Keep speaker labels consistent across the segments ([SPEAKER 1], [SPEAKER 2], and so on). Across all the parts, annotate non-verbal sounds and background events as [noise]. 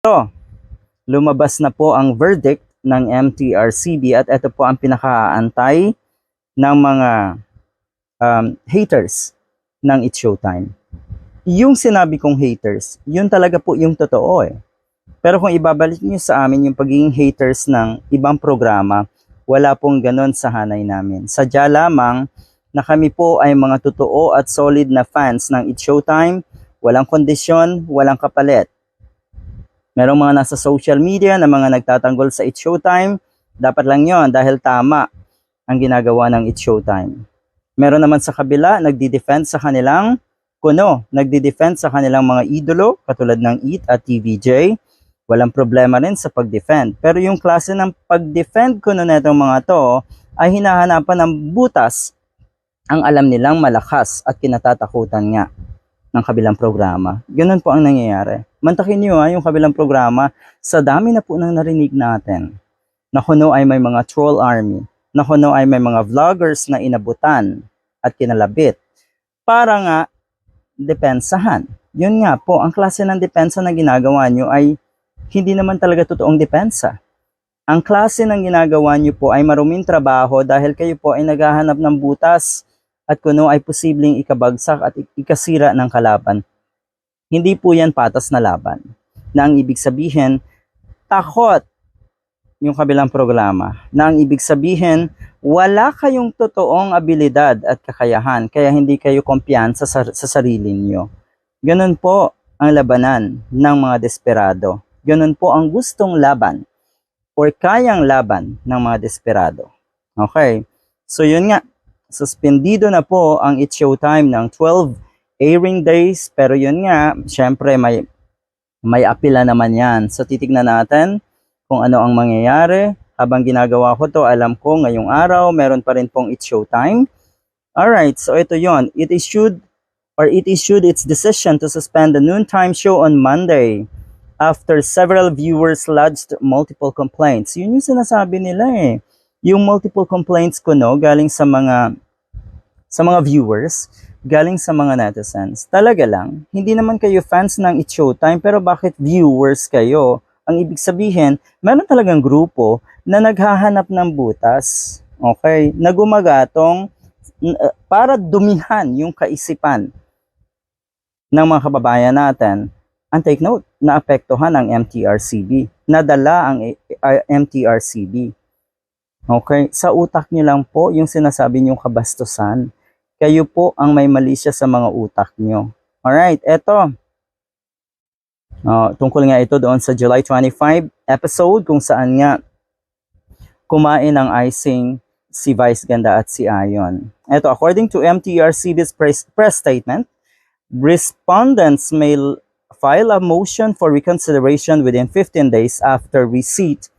[SPEAKER 1] Ito, lumabas na po ang verdict ng MTRCB at ito po ang pinakaantay ng mga um, haters ng It's Showtime. Yung sinabi kong haters, yun talaga po yung totoo eh. Pero kung ibabalik niyo sa amin yung pagiging haters ng ibang programa, wala pong ganon sa hanay namin. Sadya lamang na kami po ay mga totoo at solid na fans ng It's Showtime, walang kondisyon, walang kapalit. Merong mga nasa social media na mga nagtatanggol sa It's Showtime, dapat lang yon dahil tama ang ginagawa ng It's Showtime. Meron naman sa kabila, nagdi-defend sa kanilang kuno, nagdi-defend sa kanilang mga idolo, katulad ng EAT at TVJ, walang problema rin sa pag-defend. Pero yung klase ng pag-defend kuno na itong mga to, ay hinahanapan ng butas ang alam nilang malakas at kinatatakutan nga ng kabilang programa. Ganun po ang nangyayari. Mantakin niyo ha, yung kabilang programa, sa dami na po nang narinig natin, na kuno ay may mga troll army, na kuno ay may mga vloggers na inabutan at kinalabit para nga depensahan. Yun nga po, ang klase ng depensa na ginagawa nyo ay hindi naman talaga totoong depensa. Ang klase ng ginagawa nyo po ay maruming trabaho dahil kayo po ay naghahanap ng butas at kuno ay posibleng ikabagsak at ikasira ng kalaban. Hindi po yan patas na laban. Na ang ibig sabihin, takot yung kabilang programa. Na ang ibig sabihin, wala kayong totoong abilidad at kakayahan, kaya hindi kayo kumpiyansa sa, sa sarili niyo. Ganun po ang labanan ng mga desperado. Ganun po ang gustong laban or kayang laban ng mga desperado. Okay? So yun nga, suspendido na po ang It's Showtime ng 12 airing days. Pero yun nga, syempre may, may apila naman yan. So titignan natin kung ano ang mangyayari. Habang ginagawa ko to, alam ko ngayong araw, meron pa rin pong It's Showtime. Alright, so ito yon. It issued or it issued its decision to suspend the noontime show on Monday after several viewers lodged multiple complaints. Yun yung sinasabi nila eh yung multiple complaints ko no galing sa mga sa mga viewers, galing sa mga netizens. Talaga lang, hindi naman kayo fans ng It's Showtime pero bakit viewers kayo? Ang ibig sabihin, meron talagang grupo na naghahanap ng butas, okay, na gumagatong uh, para dumihan yung kaisipan ng mga kababayan natin. And take note, naapektuhan ang MTRCB. Nadala ang MTRCB Okay? Sa utak niyo lang po yung sinasabi niyong kabastusan. Kayo po ang may mali siya sa mga utak niyo. Alright, eto. Uh, tungkol nga ito doon sa July 25 episode kung saan nga kumain ng icing si Vice Ganda at si Ayon. Ito, according to MTRCB's press, press statement, respondents may file a motion for reconsideration within 15 days after receipt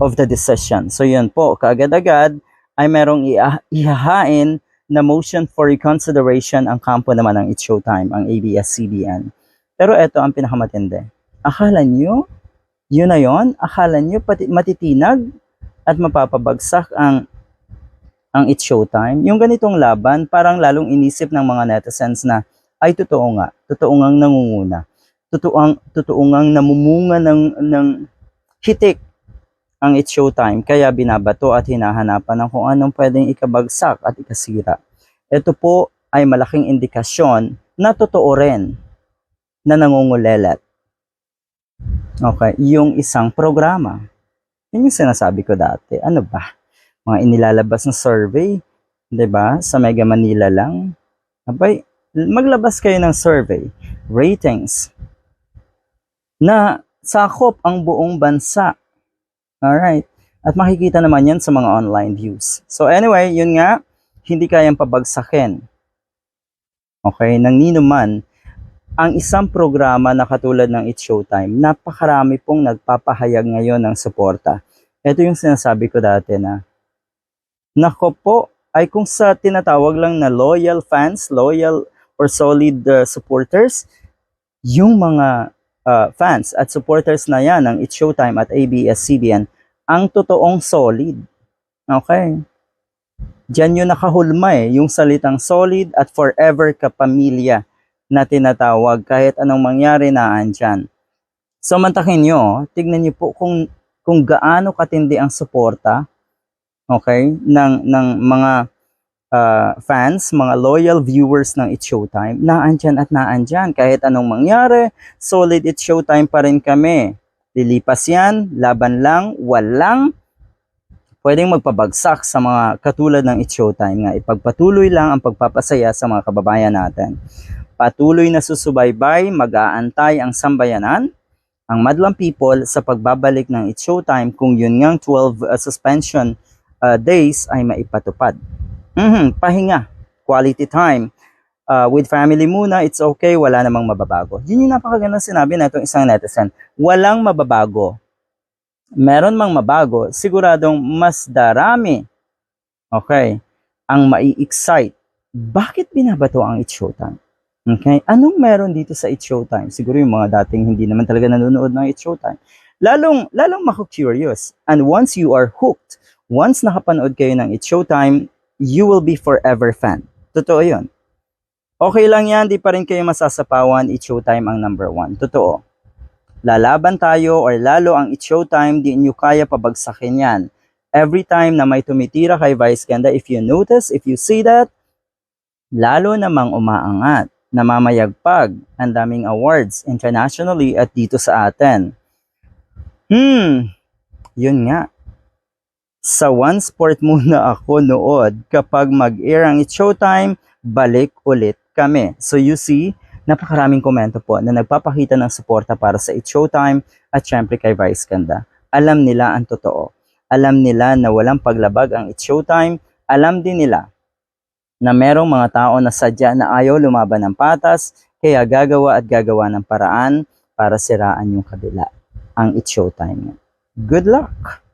[SPEAKER 1] of the decision. So yun po, kaagad-agad ay merong ihahain na motion for reconsideration ang kampo naman ng It's Showtime, ang ABS-CBN. Pero ito ang pinakamatindi. Akala nyo, yun na yun, akala nyo pati, matitinag at mapapabagsak ang ang It's Showtime. Yung ganitong laban, parang lalong inisip ng mga netizens na ay totoo nga, totoo ngang nangunguna. Totoo ang totoo ngang namumunga ng ng hitik ang It's Showtime kaya binabato at hinahanapan ng kung anong pwedeng ikabagsak at ikasira. Ito po ay malaking indikasyon na totoo rin na nangungulelat. Okay, yung isang programa. Yun yung sinasabi ko dati. Ano ba? Mga inilalabas na survey, 'di ba? Sa Mega Manila lang. Abay, maglabas kayo ng survey, ratings na sakop ang buong bansa Alright. At makikita naman yan sa mga online views. So anyway, yun nga, hindi kayang pabagsakin. Okay, nang nino man, ang isang programa na katulad ng It's Showtime, napakarami pong nagpapahayag ngayon ng suporta. Ito yung sinasabi ko dati na, nako po, ay kung sa tinatawag lang na loyal fans, loyal or solid uh, supporters, yung mga uh, fans at supporters na yan ng It's Showtime at ABS-CBN ang totoong solid. Okay? Diyan yun nakahulma eh, yung salitang solid at forever kapamilya na tinatawag kahit anong mangyari na andyan. So mantakin nyo, tignan nyo po kung, kung gaano katindi ang suporta okay, ng, ng mga uh, fans, mga loyal viewers ng It's Showtime, naandyan at naandyan. Kahit anong mangyari, solid It's Showtime pa rin kami. Lilipas yan, laban lang, walang pwedeng magpabagsak sa mga katulad ng It's Showtime nga. Ipagpatuloy lang ang pagpapasaya sa mga kababayan natin. Patuloy na susubaybay, mag-aantay ang sambayanan, ang madlang people sa pagbabalik ng It's Showtime kung yun ngang 12 uh, suspension uh, days ay maipatupad. Mhm, pahinga, quality time. Uh, with family muna, it's okay, wala namang mababago. Yun yung napakagandang sinabi na itong isang netizen. Walang mababago. Meron mang mabago, siguradong mas darami. Okay, ang mai-excite. Bakit binabato ang It's Showtime? Okay, anong meron dito sa It's Showtime? Siguro yung mga dating hindi naman talaga nanonood ng It's Showtime. Lalong, lalong mako-curious. And once you are hooked, once nakapanood kayo ng It's Showtime, you will be forever fan. Totoo yun. Okay lang yan, di pa rin kayo masasapawan, It's Showtime ang number one. Totoo. Lalaban tayo or lalo ang It's Showtime, di nyo kaya pabagsakin yan. Every time na may tumitira kay Vice Ganda, if you notice, if you see that, lalo namang umaangat, namamayagpag, ang daming awards internationally at dito sa atin. Hmm, yun nga. Sa One Sport [laughs] muna ako nood kapag mag-air ang It's Showtime, balik ulit kami. So you see, napakaraming komento po na nagpapakita ng suporta para sa It's Showtime at syempre kay Vice Ganda. Alam nila ang totoo. Alam nila na walang paglabag ang It's Showtime. Alam din nila na merong mga tao na sadya na ayaw lumaban ng patas, kaya gagawa at gagawa ng paraan para siraan yung kabila. Ang It's Showtime. Good luck!